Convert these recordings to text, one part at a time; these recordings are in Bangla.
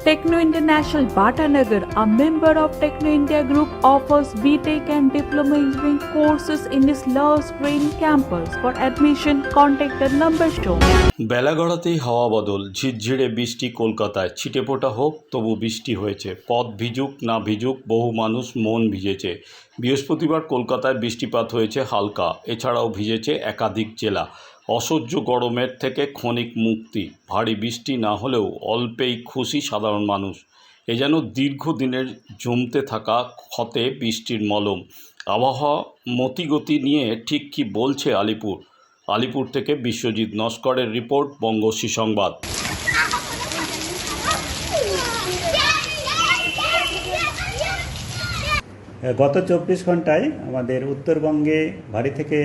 Techno International Bhatanagar, a member of Techno India Group, offers BTEC and Diploma Engineering courses in its Love Green campus. For admission, contact the number shown. বেলা গড়াতেই হাওয়া বদল ঝিরঝিরে বৃষ্টি কলকাতায় ছিটেফোঁটা হোক তবু বৃষ্টি হয়েছে পথ ভিজুক না ভিজুক বহু মানুষ মন ভিজেছে বৃহস্পতিবার কলকাতায় বৃষ্টিপাত হয়েছে হালকা এছাড়াও ভিজেছে একাধিক জেলা অসহ্য গরমের থেকে ক্ষণিক মুক্তি। ভারী বৃষ্টি না হলেও অল্পেই খুশি সাধারণ মানুষ। এ যেন দীর্ঘদিনের জমতে থাকা ক্ষতে বৃষ্টির মলম। আবহাওয়া মতিগতি নিয়ে ঠিক কী বলছে আলিপুর? আলিপুর থেকে বিশ্বজিৎ নস্করের রিপোর্ট বঙ্গশ্রী সংবাদ গত চব্বিশ ঘন্টায় আমাদের উত্তরবঙ্গে ভারী থেকে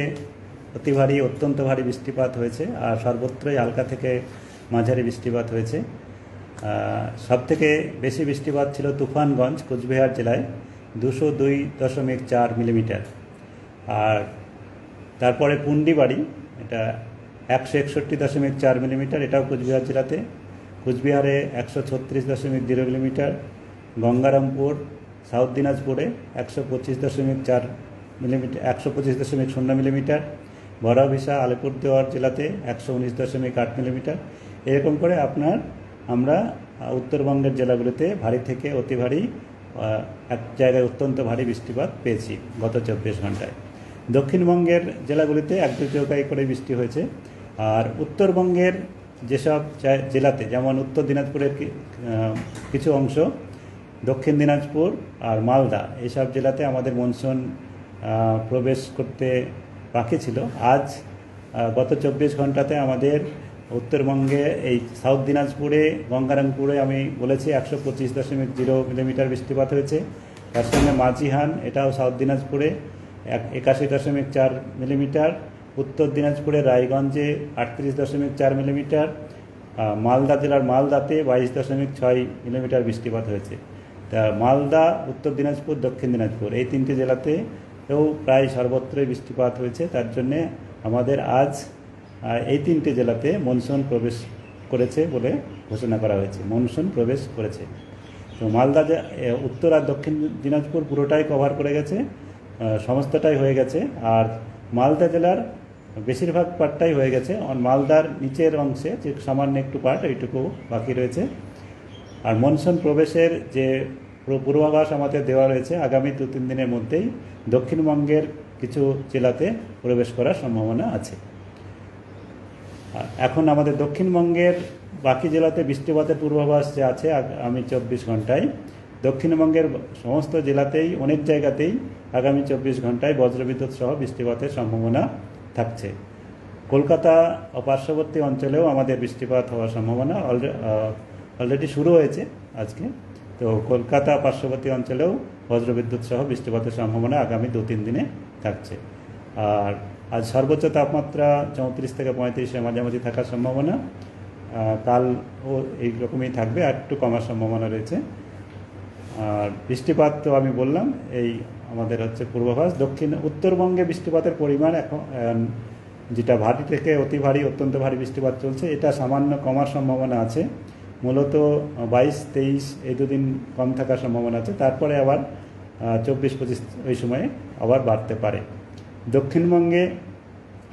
অতি ভারী, অত্যন্ত ভারী বৃষ্টিপাত হয়েছে আর সর্বত্রই হালকা থেকে মাঝারি বৃষ্টিপাত হয়েছে। সব থেকে বেশি বৃষ্টিপাত ছিল তুফানগঞ্জ, কোচবিহার জেলায় দুশো দুই দশমিক চার মিলিমিটার। আর তারপরে পুন্ডিবাড়ি, এটা একশো একষট্টি দশমিক চার মিলিমিটার, এটাও কোচবিহার জেলাতে। কোচবিহারে একশো ছত্রিশ দশমিক জিরো মিলিমিটার, গঙ্গারামপুর, সাউথ দিনাজপুরে একশো পঁচিশ দশমিক চার মিলিমিটার, একশো পঁচিশ দশমিক শূন্য মিলিমিটার বড়াভিসা আলিপুরদুয়ার জেলাতে একশো উনিশ দশমিক আট মিলিমিটার এরকম করে আপনার আমরা উত্তরবঙ্গের জেলাগুলিতে ভারী থেকে অতি ভারী এক জায়গায় অত্যন্ত ভারী বৃষ্টিপাত পেয়েছি গত চব্বিশ ঘন্টায় দক্ষিণবঙ্গের জেলাগুলিতে এক দু জায়গায় করে বৃষ্টি হয়েছে। আর উত্তরবঙ্গের যেসব জেলাতে, যেমন উত্তর দিনাজপুরের কিছু অংশ, দক্ষিণ দিনাজপুর আর মালদা এইসব জেলাতে আমাদের মনসুন প্রবেশ করতে বাকি ছিল। আজ গত চব্বিশ ঘন্টাতে আমাদের উত্তরবঙ্গে এই সাউথ দিনাজপুরে, গঙ্গারামপুরে আমি বলেছি একশো পঁচিশ দশমিক জিরো মিলিমিটার বৃষ্টিপাত হয়েছে। তার সঙ্গে মাঝিহান, এটাও সাউথ দিনাজপুরে এক- একাশি দশমিক চার মিলিমিটার। উত্তর দিনাজপুরে রায়গঞ্জে আটত্রিশ দশমিক চার মিলিমিটার। মালদা জেলার মালদাতে বাইশ দশমিক ছয় মিলিমিটার বৃষ্টিপাত হয়েছে। তা মালদা, উত্তর দিনাজপুর, দক্ষিণ দিনাজপুর, এই তিনটি জেলাতেও প্রায় সর্বত্রই বৃষ্টিপাত হয়েছে। তার জন্যে আমাদের আজ এই তিনটি জেলাতে মনসুন প্রবেশ করেছে বলে ঘোষণা করা হয়েছে। মনসুন প্রবেশ করেছে। তো মালদা উত্তর আর দক্ষিণ দিনাজপুর পুরোটাই কভার করে গেছে সমস্তটাই হয়ে গেছে। আর মালদা জেলার বেশিরভাগ পার্টটাই হয়ে গেছে। মালদার নিচের অংশে যে সামান্য একটু পার্ট ওইটুকু বাকি রয়েছে। আর মনসুন প্রবেশের যে পূর্বাভাস আমাদের দেওয়া রয়েছে। আগামী দু তিন দিনের মধ্যেই দক্ষিণবঙ্গের কিছু জেলাতে প্রবেশ করার সম্ভাবনা আছে। এখন আমাদের দক্ষিণবঙ্গের বাকি জেলাতে বৃষ্টিপাতের পূর্বাভাস যে আছে আগামী চব্বিশ ঘন্টায়। দক্ষিণবঙ্গের সমস্ত জেলাতেই, অনেক জায়গাতেই আগামী চব্বিশ ঘন্টায় বজ্রবিদ্যুৎ সহ বৃষ্টিপাতের সম্ভাবনা থাকছে। কলকাতা ও পার্শ্ববর্তী অঞ্চলেও আমাদের বৃষ্টিপাত হওয়ার সম্ভাবনা অলরেডি শুরু হয়েছে আজকে। তো কলকাতা পার্শ্ববর্তী অঞ্চলেও বজ্রবিদ্যুৎ সহ বৃষ্টিপাতের সম্ভাবনা আগামী দু তিন দিনে থাকছে। আর আজ সর্বোচ্চ তাপমাত্রা চৌত্রিশ থেকে পঁয়ত্রিশের মাঝামাঝি থাকার সম্ভাবনা। আহ, কালও এই রকমই থাকবে আর একটু কমার সম্ভাবনা রয়েছে। আর বৃষ্টিপাত তো আমি বললাম এই আমাদের হচ্ছে পূর্বাভাস। দক্ষিণ উত্তরবঙ্গে বৃষ্টিপাতের পরিমাণ এখন যেটা ভারী থেকে অতি ভারী অত্যন্ত ভারী বৃষ্টিপাত চলছে এটা সামান্য কমার সম্ভাবনা আছে। মূলত বাইশ, তেইশ এই দুদিন কম থাকার সম্ভাবনা আছে। তারপরে আবার চব্বিশ, পঁচিশ ওই সময়ে আবার বাড়তে পারে। দক্ষিণবঙ্গে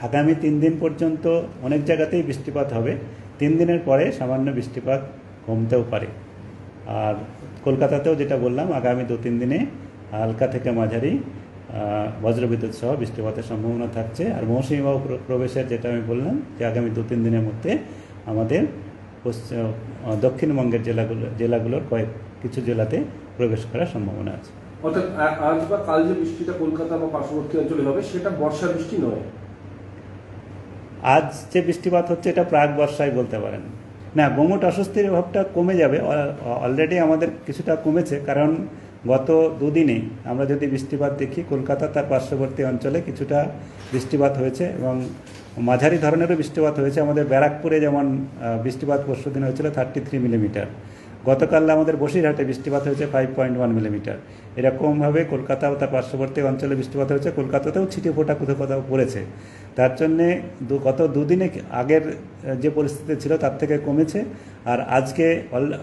আগামী তিন দিন পর্যন্ত অনেক জায়গাতেই বৃষ্টিপাত হবে। তিন দিনের পরে সামান্য বৃষ্টিপাত কমতেও পারে। আর কলকাতাতেও যেটা বললাম, আগামী দু, তিন দিনে হালকা থেকে মাঝারি বজ্রবিদ্যুৎ সহ বৃষ্টিপাতের সম্ভাবনা থাকছে। আর মৌসুমী বায়ু প্র- প্রবেশের যেটা আমি বললাম, যে আগামী দু, তিন দিনের মধ্যে আমাদের দক্ষিণবঙ্গের জেলাগুলো জেলাগুলোর কয়েক কিছু জেলাতে প্রবেশ করার সম্ভাবনা আছে। অর্থাৎ আজ বা কাল যে বৃষ্টিটা কলকাতা বা পার্শ্ববর্তী অঞ্চলে হবে সেটা বর্ষা বৃষ্টি নয়। আজ যে বৃষ্টিপাত হচ্ছে এটা প্রাক বর্ষায় বলতে পারেন। না গোমট অস্বস্তির অভাবটা কমে যাবে অলরেডি আমাদের কিছুটা কমেছে কারণ গত দুদিনে আমরা যদি বৃষ্টিপাত দেখি কলকাতা তার পার্শ্ববর্তী অঞ্চলে কিছুটা বৃষ্টিপাত হয়েছে এবং মাঝারি ধরনেরও বৃষ্টিপাত হয়েছে। আমাদের ব্যারাকপুরে যেমন বৃষ্টিপাত পরশু দিন হয়েছিল থার্টি থ্রি মিলিমিটার গতকাল আমাদের বসিরহাটে বৃষ্টিপাত হয়েছে ফাইভ পয়েন্ট ওয়ান মিলিমিটার এরকমভাবে কলকাতা ও তার পার্শ্ববর্তী অঞ্চলে বৃষ্টিপাত হয়েছে। কলকাতাতেও ছিটে ফোটা কোথাও কোথাও পড়েছে। তার জন্যে গত দুদিনে আগের যে পরিস্থিতি ছিল তার থেকে কমেছে। আর আজকে অল-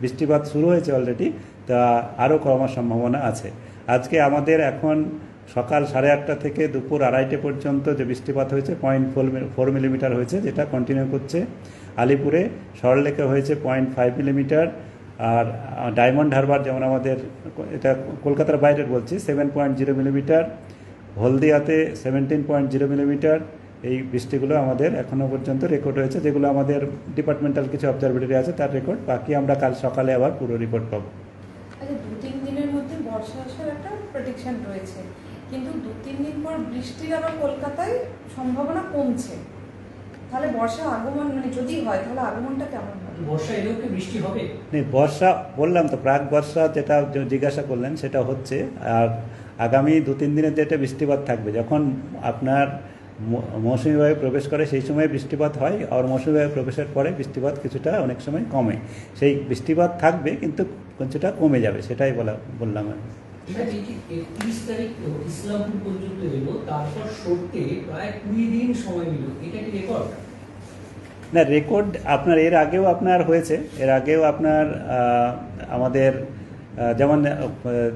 বৃষ্টিপাত শুরু হয়েছে অলরেডি তা আরও কমার সম্ভাবনা আছে। আজকে আমাদের এখন সকাল সাড়ে আটটা থেকে দুপুর আড়াইটে পর্যন্ত যে বৃষ্টিপাত হয়েছে পয়েন্ট ফোর মিলিমিটার হয়েছে, যেটা কন্টিনিউ করছে। আলিপুরে সরলেকে হয়েছে পয়েন্ট ফাইভ মিলিমিটার আর ডায়মন্ড হারবার যেমন আমাদের এটা কলকাতার বাইরের বলছি সেভেন পয়েন্ট জিরো মিলিমিটার হলদিয়াতে সেভেন্টিন পয়েন্ট জিরো মিলিমিটার এই বৃষ্টিগুলো আমাদের এখনও পর্যন্ত রেকর্ড হয়েছে, যেগুলো আমাদের ডিপার্টমেন্টাল কিছু অবজারভেটরি আছে, তার রেকর্ড বাকি আমরা কাল সকালে আবার পুরো রিপোর্ট পাবো। আচ্ছা দু তিন দিনের মধ্যে বর্ষা আসার একটা রয়েছে। কিন্তু দু তিন দিন পর বৃষ্টির আবার কলকাতায় সম্ভাবনা কমছে। তাহলে বর্ষা আগমন মানে যদি হয় তাহলে আগমনটা কেমন বর্ষা এলেও কি বৃষ্টি হবে? বর্ষা বললাম তো প্রাক বর্ষা যেটা জিজ্ঞাসা করলেন সেটা হচ্ছে আর আগামী দু তিন দিনের যেটা বৃষ্টিপাত থাকবে যখন আপনার মৌসুমী বায়ু প্রবেশ করে সেই সময় বৃষ্টিপাত হয় আর মৌসুমী বায়ু প্রবেশের পরে বৃষ্টিপাত কিছুটা অনেক সময় কমে। সেই বৃষ্টিপাত থাকবে কিন্তু কিছুটা কমে যাবে সেটাই বলা বললাম আমি। রেকর্ড না রেকর্ড আপনার, এর আগেও আপনার হয়েছে। এর আগেও আপনার আমাদের যেমন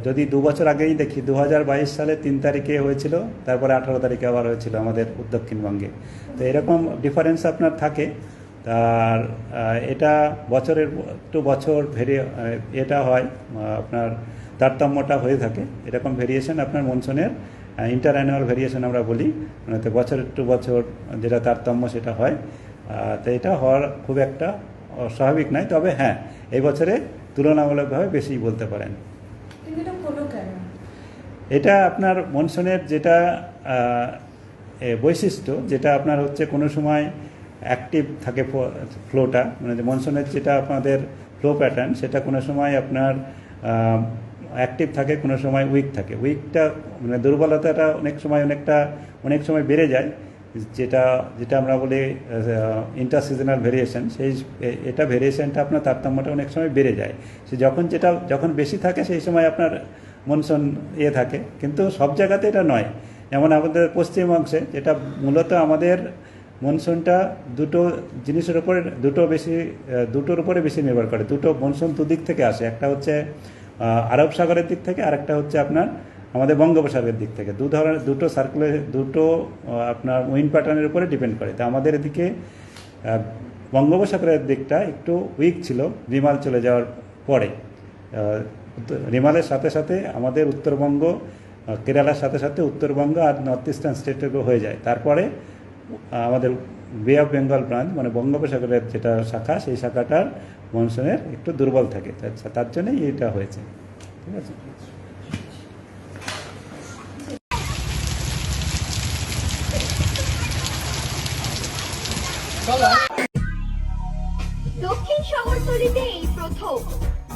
যদি দু বছর আগেই দেখি দু হাজার বাইশ সালে তিন তারিখে হয়েছিল, তারপরে আঠারো তারিখে আবার হয়েছিল আমাদের দক্ষিণবঙ্গে তো এরকম ডিফারেন্স আপনার থাকে। আর এটা বছরের টু বছর ভেরি এটা হয় আপনার তারতম্যটা হয়ে থাকে। এরকম ভেরিয়েশন আপনার মনসুনের ইন্টার অ্যানুয়াল ভেরিয়েশন আমরা বলি। মানে তো বছরের টু বছর যেটা তারতম্য সেটা হয়। তো এটা হওয়ার খুব একটা স্বাভাবিক নয়। তবে হ্যাঁ এই বছরে তুলনামূলকভাবে বেশি বলতে পারেন। এটা আপনার মনসুনের যেটা বৈশিষ্ট্য যেটা আপনার হচ্ছে কোনো সময় অ্যাক্টিভ থাকে ফ্লোটা মানে মনসুনের যেটা আপনাদের ফ্লো প্যাটার্ন সেটা কোনো সময় আপনার অ্যাক্টিভ থাকে, কোনো সময় উইক থাকে। উইকটা মানে দুর্বলতাটা অনেক সময় অনেকটা, অনেক সময় বেড়ে যায়, যেটা যেটা আমরা বলি ইন্টার সিজনাল ভেরিয়েশন সেই, এটা ভেরিয়েশনটা আপনার তারতম্যটা অনেক সময় বেড়ে যায়। সে যখন যেটা, যখন বেশি থাকে, সেই সময় আপনার মনসুন ইয়ে থাকে। কিন্তু সব জায়গাতে এটা নয়। যেমন আমাদের পশ্চিম অংশে, যেটা মূলত আমাদের মনসুনটা দুটো জিনিসের উপরে, দুটো বেশি দুটোর উপরে বেশি নির্ভর করে। দুটো মনসুন দুদিক থেকে আসে। একটা হচ্ছে আরব সাগরের দিক থেকে আর একটা হচ্ছে আপনার আমাদের বঙ্গোপসাগরের দিক থেকে। দু ধরনের, দুটো সার্কুলে দুটো আপনার উইন্ড প্যাটার্নের উপরে ডিপেন্ড করে। তো আমাদের এদিকে বঙ্গোপসাগরের দিকটা একটু উইক ছিল, রিমাল চলে যাওয়ার পরে। রিমালের সাথে সাথে আমাদের উত্তরবঙ্গ কেরালার সাথে সাথে উত্তরবঙ্গ আর নর্থ ইস্টার্ন স্টেটগুলো হয়ে যায়। তারপরে আমাদের বে অফ বেঙ্গল ব্রাঞ্চ মানে বঙ্গোপসাগরের যেটা শাখা, সেই শাখাটার মনসুনের একটু দুর্বল থাকে। তার জন্যই এটা হয়েছে। ঠিক আছে? দক্ষিণ শহরতলিতে এই প্রথম।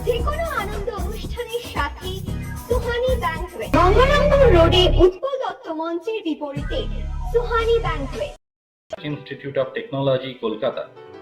যে কোনো আনন্দ অনুষ্ঠানের সাথে সুহানি ব্যাংকুয়েট গঙ্গারামপুর রোডে উৎপল দত্ত মঞ্চের বিপরীতে Suhani banquet institute of technology Kolkata,